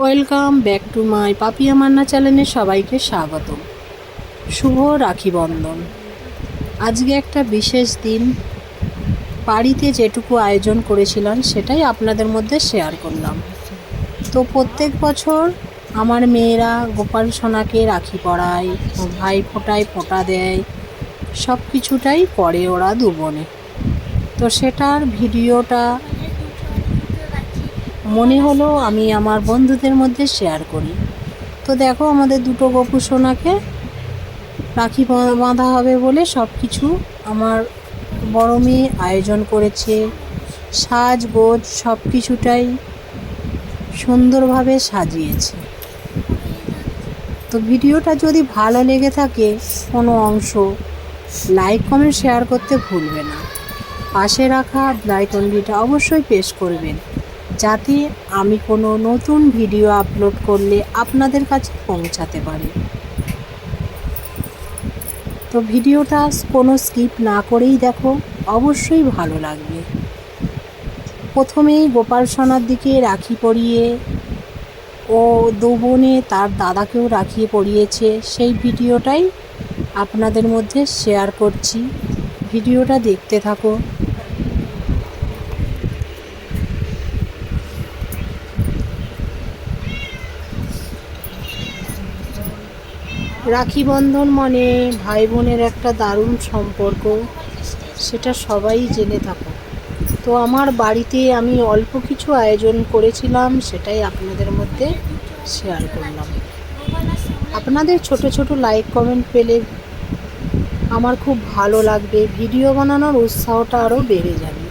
Welcome back to my Papiya Manna চ্যানেলে সবাইকে স্বাগত। শুভ রাখি বন্ধন আজকে একটা বিশেষ দিন। বাড়িতে যেটুকু আয়োজন করেছিলাম সেটাই আপনাদের মধ্যে শেয়ার করলাম। তো প্রত্যেক বছর আমার মেয়েরা গোপাল সোনাকে রাখি পরায় ভাই ফোটায় ফোঁটা দেয় সব কিছুটাই করে ওরা দু বোনে তো সেটার ভিডিওটা মনে হলো আমি আমার বন্ধুদের মধ্যে শেয়ার করি। তো দেখো আমাদের দুটো গপু সোনাকে রাখি বাঁধা হবে বলে সব কিছু আমার বড় মেয়ে আয়োজন করেছে। সাজগোজ সব কিছুটাই সুন্দরভাবে সাজিয়েছে। তো ভিডিওটা যদি ভালো লেগে থাকে কোনো অংশ লাইক কমেন্ট শেয়ার করতে ভুলবে না। পাশে রাখা লাইকনটিটা অবশ্যই পেশ করবেন। যাতে আমি কোনো নতুন ভিডিও আপলোড করলে আপনাদের কাছে পৌঁছাতে পারি। তো ভিডিওটা কোনো স্কিপ না করেই দেখো, অবশ্যই ভালো লাগবে। প্রথমেই গোপাল সোনার দিকে রাখি পরিয়ে, ও দু বোনে তার দাদাকেও রাখিয়ে পরিয়েছে। সেই ভিডিওটাই আপনাদের মধ্যে শেয়ার করছি। ভিডিওটা দেখতে থাকো। রাখি বন্ধন মানে ভাই বোনের একটা দারুণ সম্পর্ক। সেটা সবাই জেনে থাকো। তো আমার বাড়িতে আমি অল্প কিছু আয়োজন করেছিলাম, সেটাই আপনাদের মধ্যে শেয়ার করলাম। আপনাদের ছোট ছোট লাইক কমেন্ট পেলে আমার খুব ভালো লাগবে। ভিডিও বানানোর উৎসাহটা আরও বেড়ে যাবে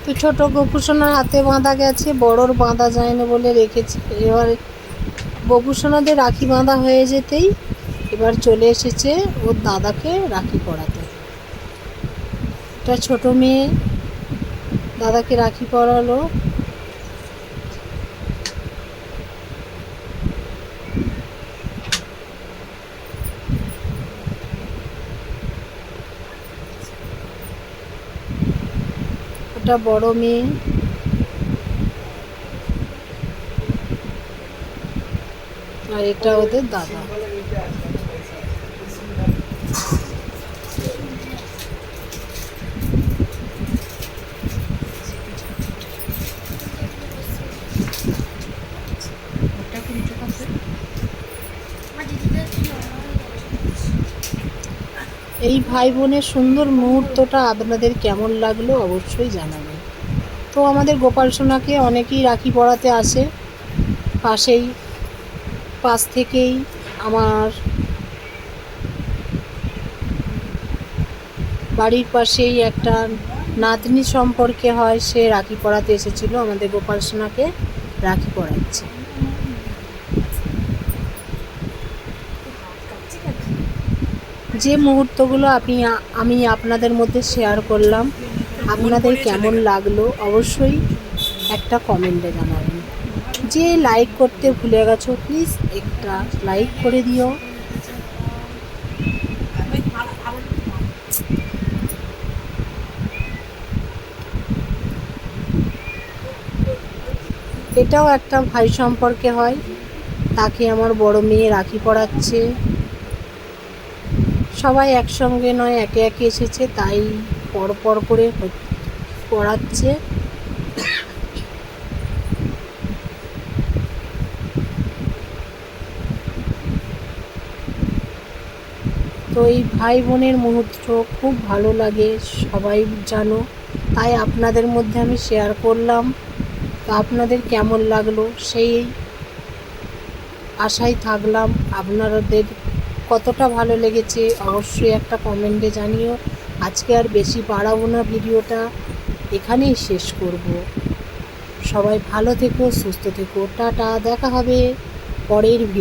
তো ছোট গোপুসোনার হাতে বাঁধা গেছে, বড়োর বাঁধা যায় না বলে রেখেছে। এবার গোপুসোনাদের রাখি বাঁধা হয়ে যেতেই এবার চলে এসেছে ওর দাদাকে রাখি পরাতে। একটা ছোট মেয়ে দাদাকে রাখি পরালো। ওটা বড় মেয়ে। আর এটা ওদের দাদা। এই ভাই বোনের সুন্দর মুহূর্তটা আপনাদের কেমন লাগল অবশ্যই জানাবেন। তো আমাদের গোপাল সোনাকে অনেকেই রাখি পড়াতে আসে। পাশেই, পাশ থেকেই আমার বাড়ির পাশেই একটা নাতনি সম্পর্কে হয়, সে রাখি পড়াতে এসেছিল। আমাদের গোপাল সোনাকে রাখি পড়াচ্ছে। যে মুহূর্তগুলো আপনি আমি আপনাদের মধ্যে শেয়ার করলাম, আপনাদের কেমন লাগল অবশ্যই একটা কমেন্টে জানাবেন। যে লাইক করতে ভুলে গেছো প্লিজ একটা লাইক করে দিও। এটাও একটা ভাই সম্পর্কে হয়, তাকে আমার বড় মেয়ে রাখি পড়াচ্ছে। সবাই একসঙ্গে নয়, একে একে এসেছে, তাই পর পর করে পড়াচ্ছে। তো এই ভাই বোনের মুহূর্ত খুব ভালো লাগে, সবাই জানো। তাই আপনাদের মধ্যে আমি শেয়ার করলাম। তো আপনাদের কেমন লাগল? সেই আশায় থাকলাম। আপনাদের কতটা ভালো লেগেছে অবশ্যই একটা কমেন্টে জানিও। আজকে আর বেশি বাড়াবো না ভিডিওটা। এখানেই শেষ করব। সবাই ভালো থেকো, সুস্থ থেকো। টাটা, দেখা হবে পরের ভিডিও